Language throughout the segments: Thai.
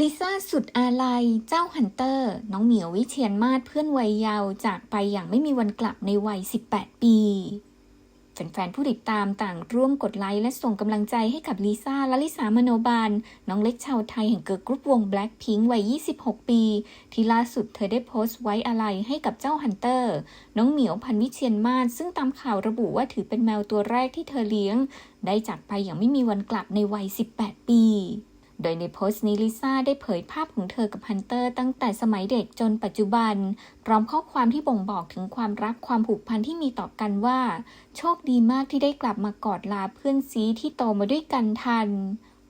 ลิซ่าสุดอาลัย เจ้าฮันเตอร์ น้องเหมียววิเชียนมาศเพื่อนวัยเยาว์จากไปอย่างไม่มีวันกลับในวัย 18 ปี แฟนๆ ผู้ติดตามต่างร่วมกดไลค์และส่งกำลังใจให้กับลิซ่าและลิสามโนบาล น้องเล็กชาวไทยแห่งเกิร์ลกรุ๊ปวง Blackpink วัย 26 ปี ที่ล่าสุดเธอได้โพสต์ไว้อาลัยให้กับเจ้าฮันเตอร์ น้องเหมียวพันวิเชียนมาศซึ่งตามข่าวระบุว่าถือเป็นแมวตัวแรกที่เธอเลี้ยง ได้จากไปอย่างไม่มีวันกลับในวัย 18 ปี โดยในโพสต์นี้ลิซ่าได้เผยภาพของเธอกับฮันเตอร์ตั้งแต่สมัยเด็กจนปัจจุบัน พร้อมข้อความที่บ่งบอกถึงความรักความผูกพันที่มีต่อกันว่า โชคดีมากที่ได้กลับมากอดลาเพื่อนซีที่โตมาด้วยกันทัน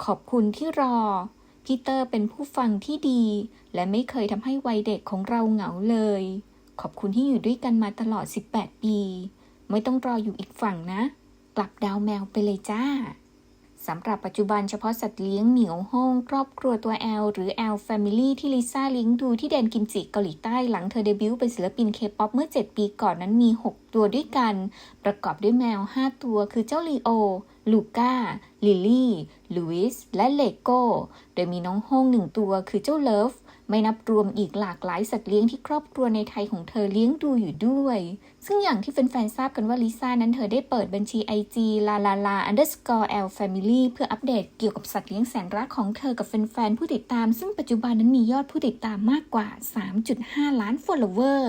ขอบคุณที่รอพีเตอร์เป็นผู้ฟังที่ดี และไม่เคยทำให้วัยเด็กของเราเหงาเลย ขอบคุณที่อยู่ด้วยกันมาตลอด 18 ปี ไม่ต้องรออยู่อีกฝั่งนะ กลับดาวแมวไปเลยจ้า สำหรับปัจจุบันเฉพาะสัตว์เลี้ยงเหมียวห้องครอบครัวตัวแอลหรือแอลแฟมิลี่ที่ลิซ่าลิงดูที่แดนกิมจิเกาหลีใต้หลังเธอเดบิวต์เป็นศิลปินเคป๊อปเมื่อ 7 ปีก่อนนั้นมี 6 ตัวด้วยกัน ประกอบด้วยแมว 5 ตัวคือเจ้าลีโอ ลูก้า ลิลลี่ ลุยส์และเลโก้ โดยมีน้องห้องหนึ่งตัวคือเจ้าเลิฟ ไม่นับรวมอีกหลากหลายสัตว์เลี้ยงที่ครอบครัวในไทยของเธอเลี้ยงดูอยู่ด้วย ซึ่งอย่างที่แฟนๆทราบกันว่าลิซ่านั้นเธอได้เปิดบัญชี IG la la la underscore l family เพื่ออัปเดตเกี่ยวกับสัตว์เลี้ยงแสนรักของเธอกับแฟนๆผู้ติดตาม ซึ่งปัจจุบันนั้นมียอดผู้ติดตามมากกว่า 3.5 ล้าน follower